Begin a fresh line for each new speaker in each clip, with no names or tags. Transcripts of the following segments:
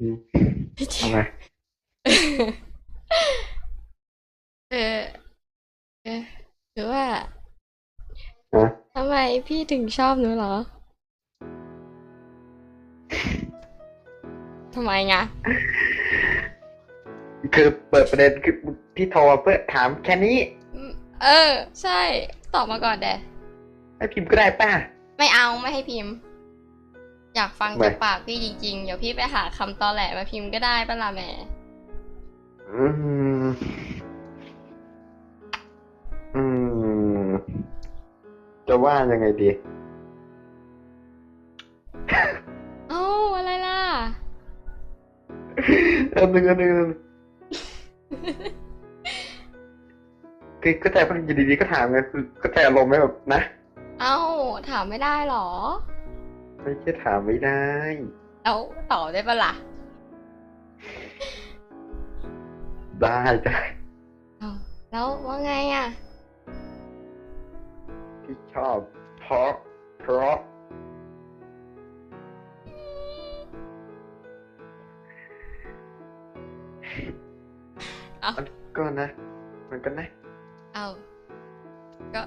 อืมทำไม
เออเออหรือว่า
ฮะ
ทำไมพี่ถึงชอบหนูเหรอทำไมไง
คือเปิดประเด็นคือที่โทรมาเพื่อถามแค่นี้
อืมเออ ใช่ ตอบมาก่อนเดะ
ให้พิมพ์ก็ได้ป่ะ
ไม่เอาไม่ให้พิมพ์ อยากฟัง
ไม่
จากปากพี่จริง ๆ เดี๋ยวพี่ไปหาคำตอแหลมาพิมพ์ก็ได้ปะล่ะแหม่
อืม อืม จะว่ายังไงดี
เอ้าอะไรล่ะ
อันหนึ่งอันหนึ่งอันหนึ่งคือก็ใจพันอยู่ดีๆก็ถามไงคือก็ใจอารมณ์ไหมแบบนะ
เอ้าถามไม่ได้หรอ
ไม่ใช่ถามไม่ได้
แล้วตอบได้ปะล่ะ
ได้ได้
เอ้าแล้วว่าไงอะ
ที่ชอบ เพราะ เพราะ
เอ้า
มันก็นะ มันก็นะ
เอ้าก็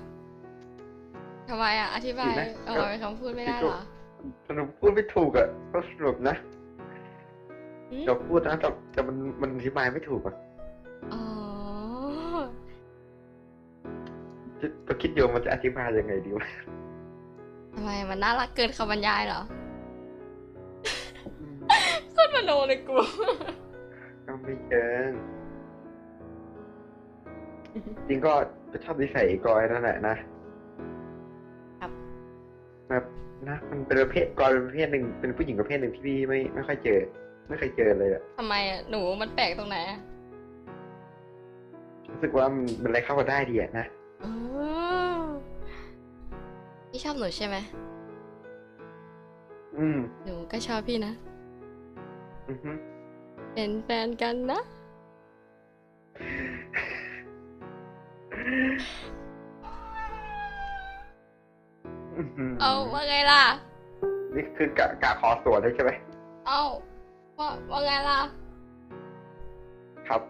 ทำไมอะ อธิบาย
ผิดไหม
เอามาเป็นคำพูดไม่ได้เหรอ
สรุปพูดไม่ถูกอะก็สรุปนะ
อืม
จะพูดนะแต่แต่มันมันอธิบายไม่ถูกอะ
อ๋อ
จะจะคิดอยู่มันจะอธิบายยังไงดีวะ
ทำไมมันน่ารักเกินคำบรรยายเหรอ
อืม
โคตรมโนเลยกู
ก็ไม่เชิงจริงก็ก็ชอบนิสัยไอ้กอยนั่นแหละนะครับ แบบนะมันเป็นประเภทกอยเป็นประเภทหนึ่งเป็นผู้หญิงประเภทหนึ่งที่พี่ไม่ไม่ค่อยเจอ ไม่เคยเจอเลยอะ
ทำไมอะหนูมันแปลกตรงไหนอะ
รู้สึกว่ามันเป็นอะไรเข้ากันได้ดีอะนะ
อ๋อพี่ชอบหนูใช่ไหม
อืม
หนูก็ชอบพี่นะ
อือฮึ
เป็นแฟนกันนะ เอาว่าไงล่ะ
นี่คือกะกะคอสวนเลยใช่ไหม
เอาว่าว่าไงล่ะ
ครับ